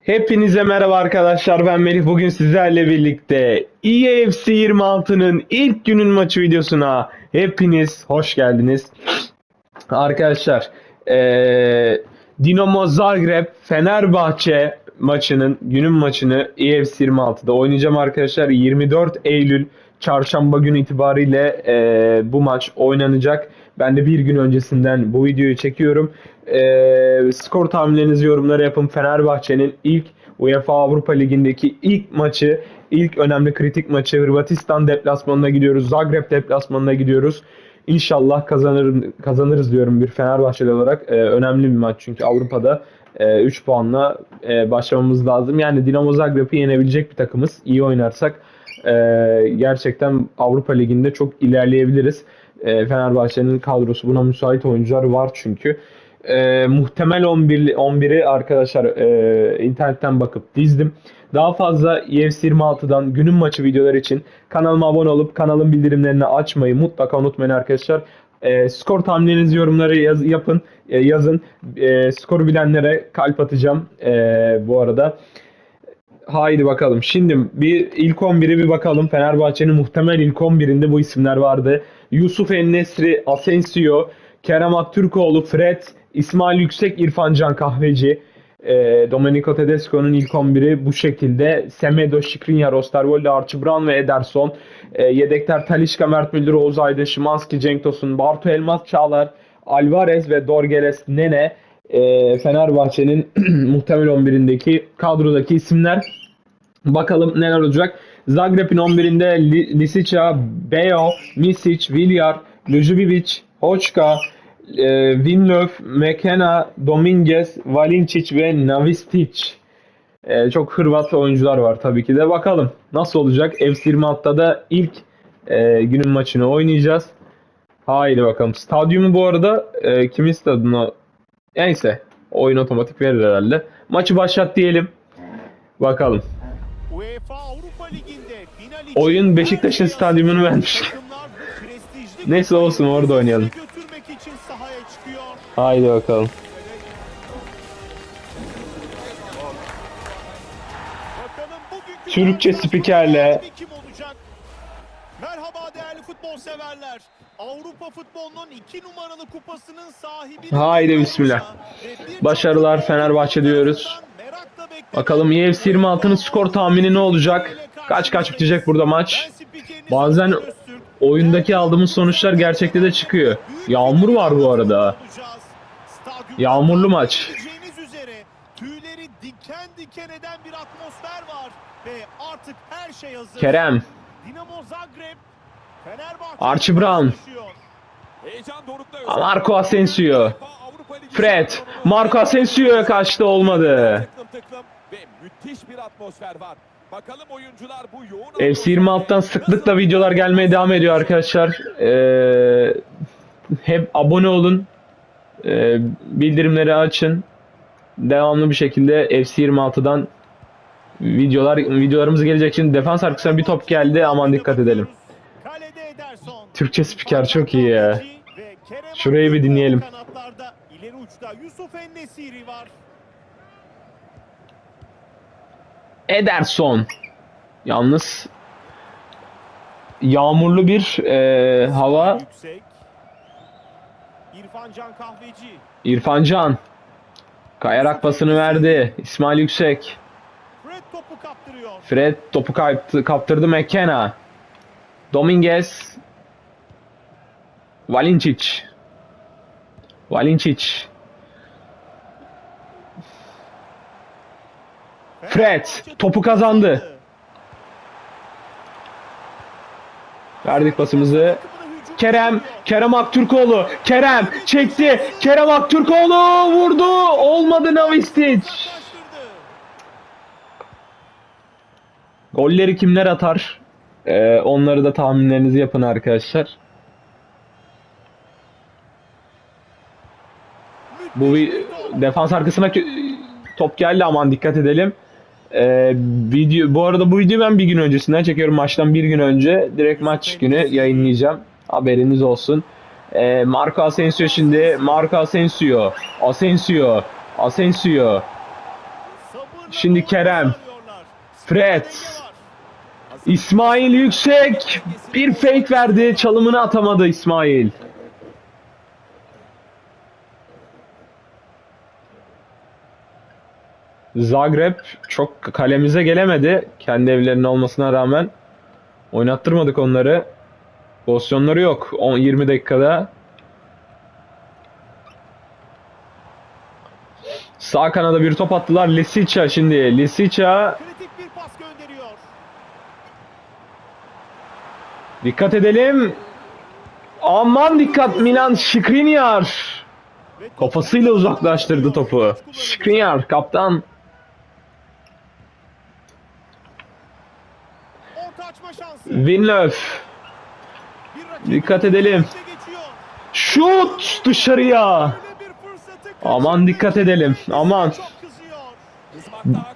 Hepinize merhaba arkadaşlar ben Melih bugün sizlerle birlikte EAFC 26'nın ilk günün maçı videosuna hepiniz hoş geldiniz. Arkadaşlar eee, Dinamo Zagreb Fenerbahçe maçının günün maçını E EAFC 26'da oynayacağım arkadaşlar 24 Eylül çarşamba günü itibariyle eee, bu maç oynanacak. Ben de bir gün öncesinden bu videoyu çekiyorum. Eee, skor tahminlerinizi yorumlara yapın. Fenerbahçe'nin ilk UEFA Avrupa Ligi'ndeki ilk maçı, ilk önemli kritik maçı Hırvatistan deplasmanına gidiyoruz. Zagreb deplasmanına gidiyoruz. İnşallah kazanır, kazanırız diyorum bir Fenerbahçeli olarak. Eee, önemli bir maç çünkü Avrupa'da 3 puanla eee, başlamamız lazım. Yani Dinamo Zagreb'i yenebilecek bir takımız. İyi oynarsak eee, gerçekten Avrupa Ligi'nde çok ilerleyebiliriz. Eee, Fenerbahçe'nin kadrosu buna müsait oyuncular var çünkü. Eee, muhtemel 11 11'i arkadaşlar eee, internetten bakıp dizdim. Daha fazla UFC 26'dan günün maçı videolar için kanalıma abone olup kanalın bildirimlerini açmayı mutlaka unutmayın arkadaşlar. Eee, skor tahminlerinizi yorumlara yaz- yapın, e, yazın. Eee, skoru bilenlere kalp atacağım eee, bu arada. Haydi bakalım. Şimdi bir ilk 11'e bir bakalım. Fenerbahçe'nin muhtemel ilk 11'inde bu isimler vardı. Yusuf Ennesri, Asensio, Kerem Aktürkoğlu, Fred, İsmail Yüksek, İrfan Can Kahveci. E, Domenico Tedesco'nun ilk 11'i bu şekilde. Semedo, Skriniar, Osterwolde, Archie Brown ve Ederson. E, yedekler Talişka, Mert Müldür, Oğuz Aydın, Şimanski, Cenk Tosun, Bartu Elmas, Çağlar, Alvarez ve Dorgeles Nene. E, Fenerbahçe'nin muhtemel 11'indeki kadrodaki isimler. Bakalım neler olacak. Zagreb'in 11'inde Li- Lisica, Beo, Misic, Villar, Lujovic, Hoçka, e, Vinlöf, McKenna, Dominguez, Valincic ve Navistic. E, çok Hırvat oyuncular var tabii ki de. Bakalım nasıl olacak. FC26'da da ilk e, günün maçını oynayacağız. Haydi bakalım. Stadyumu bu arada e, kimin stadına neyse oyun otomatik verir herhalde. Maçı başlat diyelim. Bakalım. Oyun Beşiktaş'ın her stadyumunu vermiş. Neyse olsun, orada oynayalım. Haydi bakalım. Türkçe spikerle. Merhaba değerli futbol severler. Avrupa futbolunun iki numaralı kupasının sahibi. Haydi bismillah. Başarılar Fenerbahçe diyoruz. Bakalım UFC 26'nın skor tahmini ne olacak? Kaç kaç bitecek burada maç? Bazen Oyundaki aldığımız sonuçlar gerçekte de çıkıyor. Yağmur var bu arada. Yağmurlu maç. Göreceğiniz üzere tüyleri diken diken eden bir atmosfer var ve artık her şey hazır. Kerem, Dinamo Zagreb Archie Brown. Heyecan dorukta Marco Asensio, Fred. Marco Asensio'ya kaçtı olmadı. Tıklım tıklım ve müthiş bir atmosfer var. Bakalım oyuncular bu yoğun FC 26'dan sıklıkla videolar gelmeye devam ediyor arkadaşlar. Ee, hep abone olun. Ee, bildirimleri açın. Devamlı bir şekilde FC 26'dan videolar videolarımız gelecek. Şimdi defans arkasına bir top geldi. Aman dikkat edelim. Türkçe spiker çok iyi ya. Şurayı bir dinleyelim. İleri uçta Yusuf Ennesiri var. Ederson. Yalnız yağmurlu bir e, hava. Yüksek. İrfan Can Kahveci. İrfan Can. Kayarak pasını verdi. İsmail Yüksek. Fred topu kaptırıyor. Fred topu kaptı, kaptırdı McKenna. Dominguez. Valincic. Valincic. Fred topu kazandı. Verdik pasımızı. Kerem, Kerem Aktürkoğlu. Kerem çekti. Kerem Aktürkoğlu vurdu. Olmadı Navistic. Golleri kimler atar? Ee, onları da tahminlerinizi yapın arkadaşlar. Bu bir defans arkasına top geldi aman dikkat edelim. Ee, video bu arada bu videoyu ben bir gün öncesinden çekiyorum maçtan bir gün önce direkt maç günü yayınlayacağım. Haberiniz olsun. Ee, Marco Asensio şimdi. Marco Asensio. Asensio. Asensio. Şimdi Kerem. Fred. İsmail Yüksek. Bir fake verdi. Çalımını atamadı İsmail. Zagreb çok kalemize gelemedi. Kendi evlerinin olmasına rağmen. Oynattırmadık onları. Pozisyonları yok. 10-20 dakikada. Sağ kanada bir top attılar. Lisica şimdi. Lisica Kritik bir pas gönderiyor. Dikkat edelim. Aman dikkat Milan Skriniar. Kafasıyla uzaklaştırdı topu. Skriniar kaptan. Orta rakibin Dikkat edelim. Şut dışarıya. Aman dikkat edelim. Aman.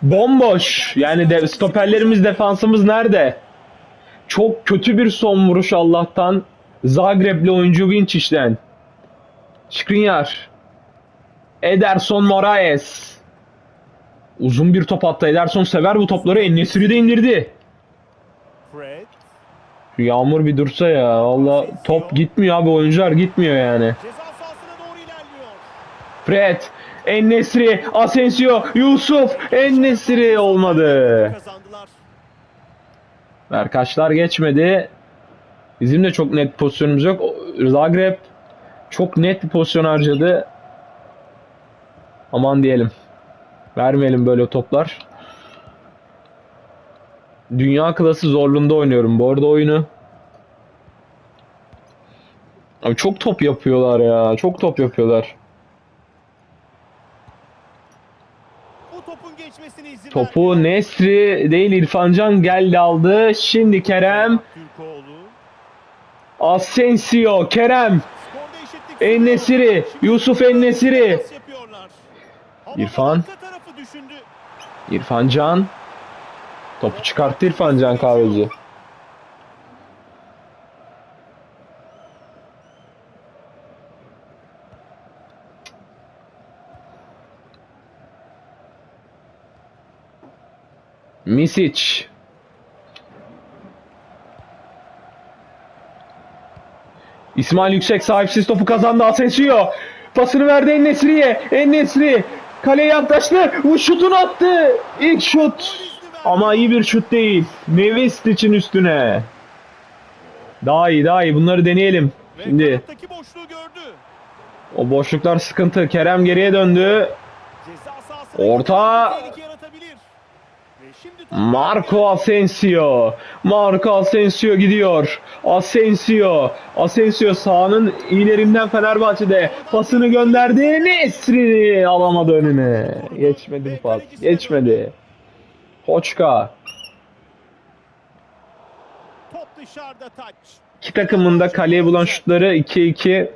Bomboş. Yani de, stoperlerimiz defansımız nerede? Çok kötü bir son vuruş Allah'tan. Zagreb'li oyuncu Vinçic'den. Skriniar. Ederson Moraes. Uzun bir top attı. Ederson sever bu topları. Enesiri de indirdi. Şu Yağmur bir dursa ya. Valla top gitmiyor abi. Oyuncular gitmiyor yani. Fred. Enesiri. Asensio. Yusuf. Enesiri olmadı. Berkaçlar geçmedi. Bizim de çok net pozisyonumuz yok. Zagreb çok net bir pozisyon harcadı. Aman diyelim. Vermeyelim böyle toplar. Dünya klası zorluğunda oynuyorum bu arada oyunu. Abi çok top yapıyorlar ya. Çok top yapıyorlar. Topu. Nesri değil İrfancan geldi aldı. Şimdi Kerem. Asensio. Kerem. Şimdi Yusuf. Havada İrfan. İrfan Can. Topu çıkarttı İrfan Can Kahveci. Misic. İsmail Yüksek sahipsiz topu kazandı Asensio. Pasını verdi En-Nesyri'ye. En-Nesri kaleye yaklaştı. Bu şutunu attı. İlk şut. Ama iyi bir şut değil. Nevis için üstüne. Daha iyi daha iyi. Bunları deneyelim. Şimdi o boşluklar sıkıntı. Kerem geriye döndü. Orta. Marco Asensio. Marco Asensio gidiyor. Asensio. Asensio sahanın ilerinden Fenerbahçe'de pasını gönderdi. Nesri alamadı önüne. Geçmedi bu pas. Geçmedi. Hoçka. Top dışarıda taç. İki takımın da kaleye bulan şutları 2-2.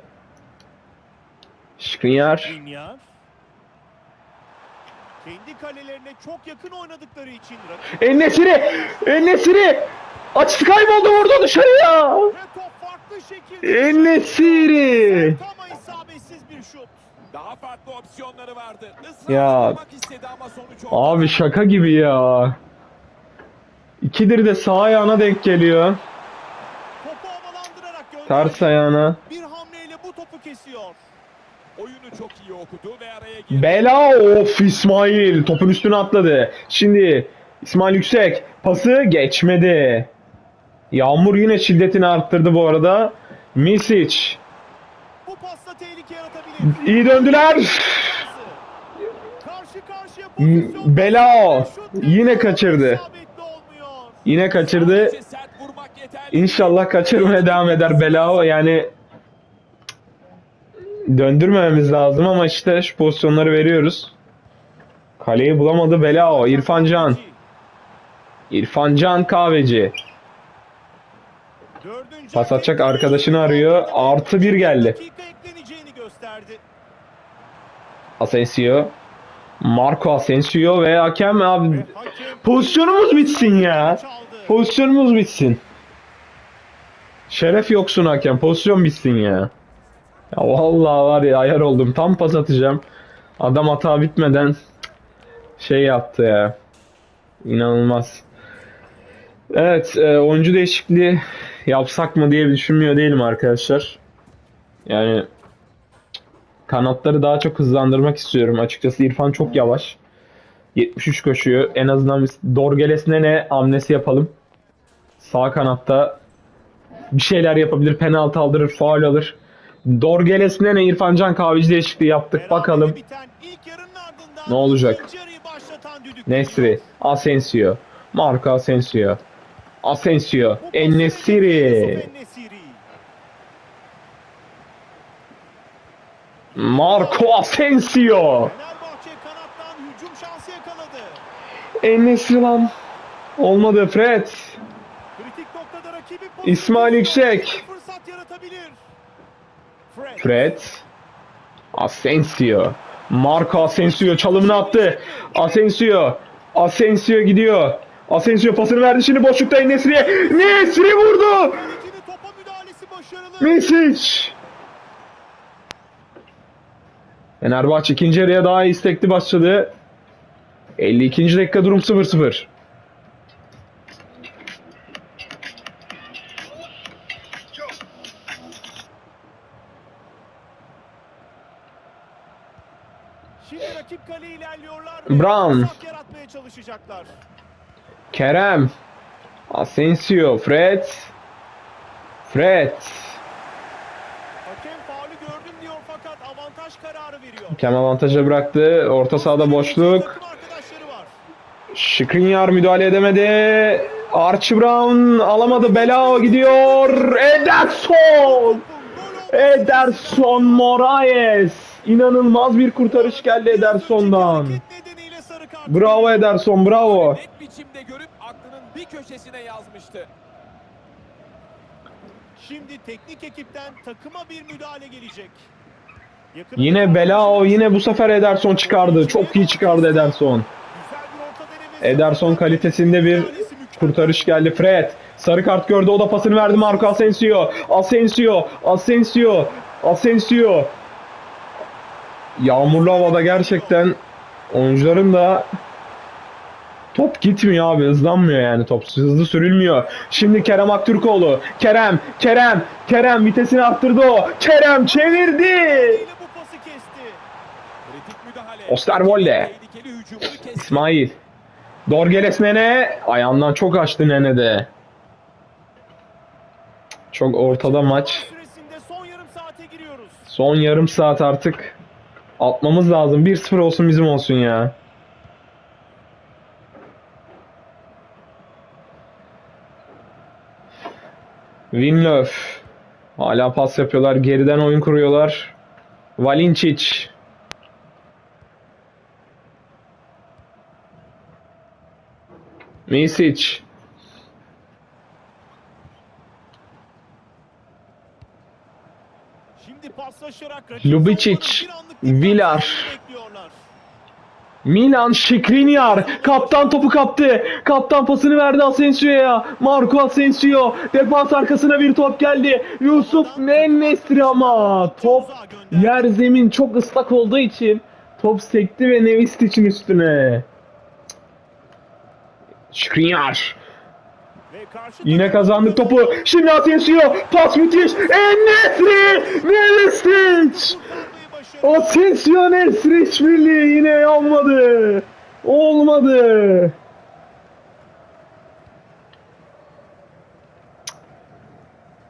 Skriniar. Linyar. Kendi kalelerine çok yakın oynadıkları için Ennesiri! Ennesiri! Açısı kayboldu vurdu dışarıya! Ennesiri! Tam isabetsiz bir şut. Daha farklı opsiyonları vardı. Ya. Abi şaka gibi ya. İkidir de sağ ayağına denk geliyor. Topu havalandırarak gönderdi. Ters ayağına. Bir hamleyle bu topu kesiyor. Oyunu çok iyi okudu ve araya girdi. Bela of İsmail. Topun üstüne atladı. Şimdi İsmail Yüksek. Pası geçmedi. Yağmur yine şiddetini arttırdı bu arada. Misic. İyi döndüler. Belao. Yine kaçırdı. Yine kaçırdı. İnşallah kaçırmaya devam eder Belao. Yani döndürmememiz lazım ama işte şu pozisyonları veriyoruz. Kaleyi bulamadı Belao. İrfan Can. İrfan Can Kahveci. Pas atacak arkadaşını arıyor. Artı bir geldi verdi. Asensio. Marco Asensio ve hakem abi. Pozisyonumuz bitsin ya. Pozisyonumuz bitsin. Şeref yoksun hakem. Pozisyon bitsin ya. Ya vallahi var ya ayar oldum. Tam pas atacağım. Adam hata bitmeden şey yaptı ya. İnanılmaz. Evet, e, oyuncu değişikliği yapsak mı diye düşünmüyor değilim arkadaşlar. Yani kanatları daha çok hızlandırmak istiyorum. Açıkçası İrfan çok yavaş. 73 koşuyor. En azından biz Dorgeles'ine ne hamlesi yapalım. Sağ kanatta bir şeyler yapabilir. Penaltı aldırır, faul alır. Dorgeles'ine ne İrfan Can Kahveci değişikliği yaptık. Bakalım Ne olacak? Nesri. Asensio, Marco Asensio, Asensio, Ennesiri. Yusuf En-Nesyri. Marco Asensio. Ennesiri lan. Olmadı Fred. İsmail Yüksek. Fred. Asensio. Marco Asensio çalımını attı. Asensio. Asensio gidiyor. Asensio pasını verdi şimdi boşlukta Nesri'ye. Nesri vurdu. Kalecinin topa müdahalesi başarılı. Misic. Fenerbahçe ikinci yarıya daha istekli başladı. 52. dakika durum 0-0. Şimdi rakip kaleye ilerliyorlar. Brown. Kerem. Asensio. Fred. Fred. Hakem avantaja bıraktı. Orta sahada boşluk. Skriniar müdahale edemedi. Archie Brown alamadı. Belao gidiyor. Ederson. Ederson Moraes. İnanılmaz bir kurtarış geldi Ederson'dan. Bravo Ederson bravo. Biçimde görüp aklının bir köşesine yazmıştı. Şimdi teknik ekipten takıma bir müdahale gelecek. Yine Belao yine bu sefer Ederson çıkardı. Çok iyi çıkardı Ederson. Ederson kalitesinde bir kurtarış geldi. Fred sarı kart gördü. O da pasını verdi Marco Asensio. Asensio, Asensio, Asensio. Yağmurlu havada gerçekten oyuncuların da top gitmiyor abi. Hızlanmıyor yani top. Hızlı sürülmüyor. Şimdi Kerem Aktürkoğlu. Kerem, Kerem, Kerem vitesini arttırdı o. Kerem çevirdi. Ile bu pası kesti. Kritik müdahale. Osterwolde. İsmail. Dorgeles Nene. Ayağından çok açtı Nene de. Çok ortada maç. Son yarım saat artık atmamız lazım. 1-0 olsun bizim olsun ya. Winlöf. Hala pas yapıyorlar. Geriden oyun kuruyorlar. Valincic. Misic. Şimdi paslaşarak Lubicic, Villar. Milan Skriniar kaptan topu kaptı. Kaptan pasını verdi Asensio'ya. Marco Asensio defans arkasına bir top geldi. Yusuf Nennesri ama top yer zemin çok ıslak olduğu için top sekti ve Nevistic'in üstüne. Skriniar yine kazandık topu. Şimdi Asensio pas müthiş. Kurtarmayı başarıyor. Asensio Nesri işbirliği yine olmadı. Olmadı.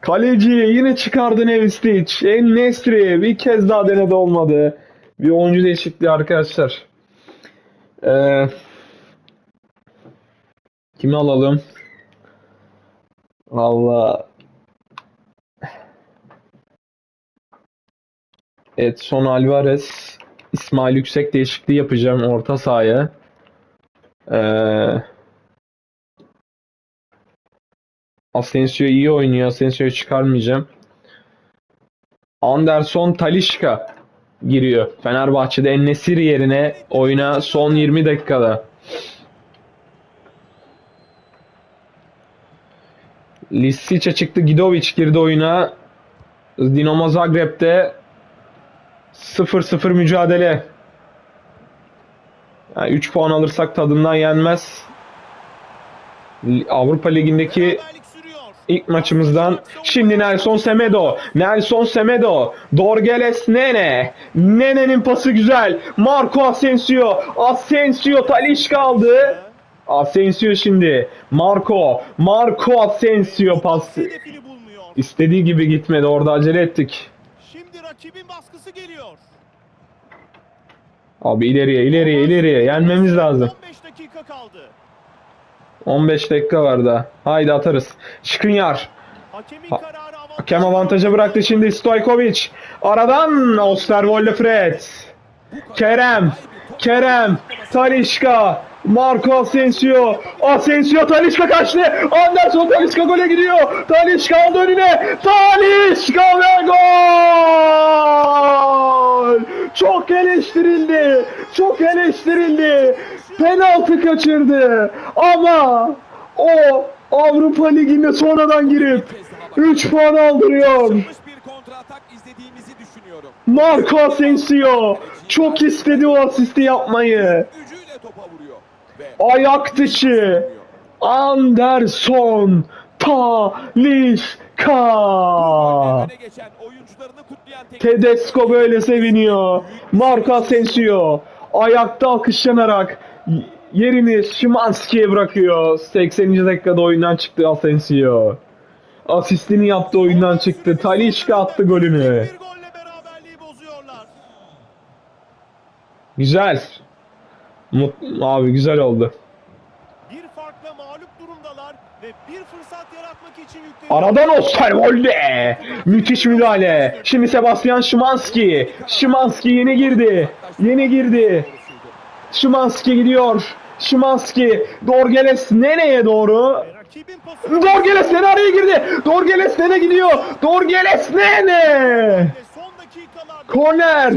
Kaleci yine çıkardı Nevistic. En Nesri bir kez daha denedi olmadı. Bir oyuncu değişikliği arkadaşlar. Ee, kimi alalım? Valla Edson Alvarez, İsmail Yüksek değişikliği yapacağım orta sahaya. Ee, Asensio iyi oynuyor. Asensio'yu çıkarmayacağım. Anderson Talişka giriyor. Fenerbahçe'de Ennesiri yerine oyuna son 20 dakikada. Lisic çıktı. Gidovic girdi oyuna. Dinamo Zagreb'de 0-0 mücadele. Yani 3 puan alırsak tadından yenmez. Avrupa Ligi'ndeki ilk maçımızdan şimdi Nelson Semedo. Nelson Semedo. Dorgeles Nene. Nene'nin pası güzel. Marco Asensio. Asensio Talisca aldı. Asensio şimdi. Marco. Marco Asensio. Hedefini bulmuyor. İstediği gibi gitmedi. Orada acele ettik. Şimdi rakibin baskısı geliyor. Abi ileriye ileriye ileriye. Yenmemiz lazım. 15 dakika kaldı. 15 dakika var daha. Haydi atarız. Skriniar. Hakemin Ha- kararı avantaj. Hakem avantaja bıraktı şimdi Stojkovic. Aradan Osterwolde Fred. Kerem. Kerem. Talişka. Marco Asensio. Asensio Talişka kaçtı. Anderson Talişka gole gidiyor. Talişka aldı önüne. Talişka ve gol. Çok eleştirildi. Çok eleştirildi. Penaltı kaçırdı. Ama o Avrupa Ligi'ne sonradan girip 3 puan aldırıyor. Marco Asensio çok istedi o asisti yapmayı. Gücüyle topa vuruyor. Ayak dışı Anderson Talişka. Tedesco böyle seviniyor. Marco Asensio ayakta alkışlanarak yerini Szymanski'ye bırakıyor. 80. dakikada oyundan çıktı Asensio. Asistini yaptı oyundan çıktı. Talişka attı golünü. Güzel. Mut- abi güzel oldu. Bir farkla mağlup durumdalar ve bir fırsat yaratmak için yükleniyor. Aradan Osterwolde. Müthiş müdahale. Şimdi Sebastian Szymanski. Szymanski yeni girdi. Yeni girdi. Szymanski gidiyor. Szymanski. Dorgeles nereye doğru? Dorgeles Nene araya girdi. Dorgeles Nene gidiyor. Dorgeles Nene. Korner.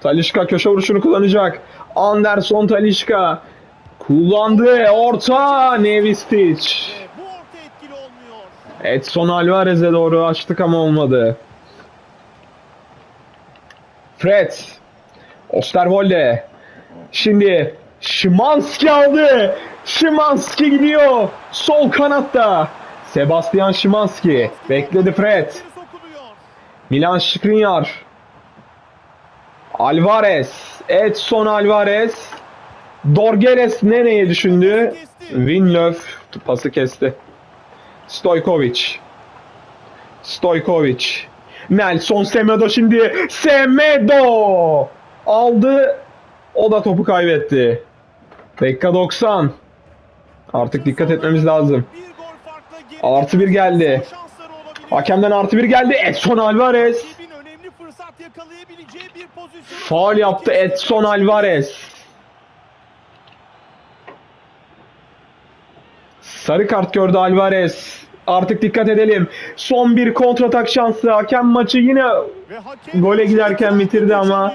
Talişka köşe vuruşunu kullanacak. Anderson Talişka. Kullandı. Orta. Nevistic. Edson Alvarez'e doğru açtık ama olmadı. Fred. Osterwolde. Şimdi Szymanski aldı. Szymanski gidiyor. Sol kanatta. Sebastian Szymanski. Bekledi Fred. Milan Skriniar. Alvarez. Edson Alvarez. Dorgeles nereye düşündü? Vinlöv pası kesti. Stojkovic. Stojkovic. Nelson Semedo şimdi. Semedo! Aldı. O da topu kaybetti. Dakika 90. Artık dikkat etmemiz lazım. Artı bir geldi. Hakemden artı bir geldi. Edson Alvarez. Faul yaptı Edson Alvarez. Sarı kart gördü Alvarez. Artık dikkat edelim. Son bir kontratak şansı. Hakem maçı yine Gole giderken bitirdi ama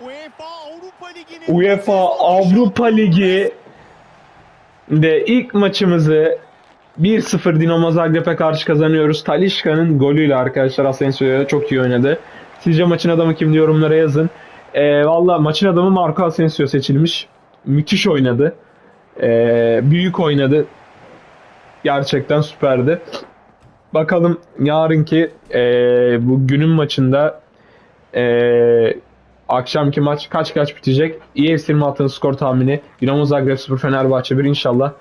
UEFA Avrupa Ligi'nin UEFA Avrupa Ligi de ilk maçımızı 1-0 Dinamo Zagreb'e karşı kazanıyoruz. Talişka'nın golüyle arkadaşlar Asensio'ya çok iyi oynadı. Sizce maçın adamı kim diye yorumlara yazın. Ee, Valla maçın adamı Marco Asensio seçilmiş. Müthiş oynadı. Ee, büyük oynadı. Gerçekten süperdi. Bakalım yarınki ee, bu günün maçında ee, akşamki maç kaç kaç bitecek? EFC 26'ın skor tahmini. Dinamo Zagreb 0 Fenerbahçe 1 inşallah.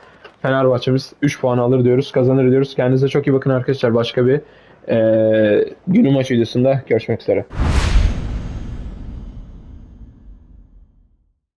Fenerbahçe'miz 3 puan alır diyoruz. Kazanır diyoruz. Kendinize çok iyi bakın arkadaşlar. Başka bir ee, günün maç videosunda görüşmek üzere.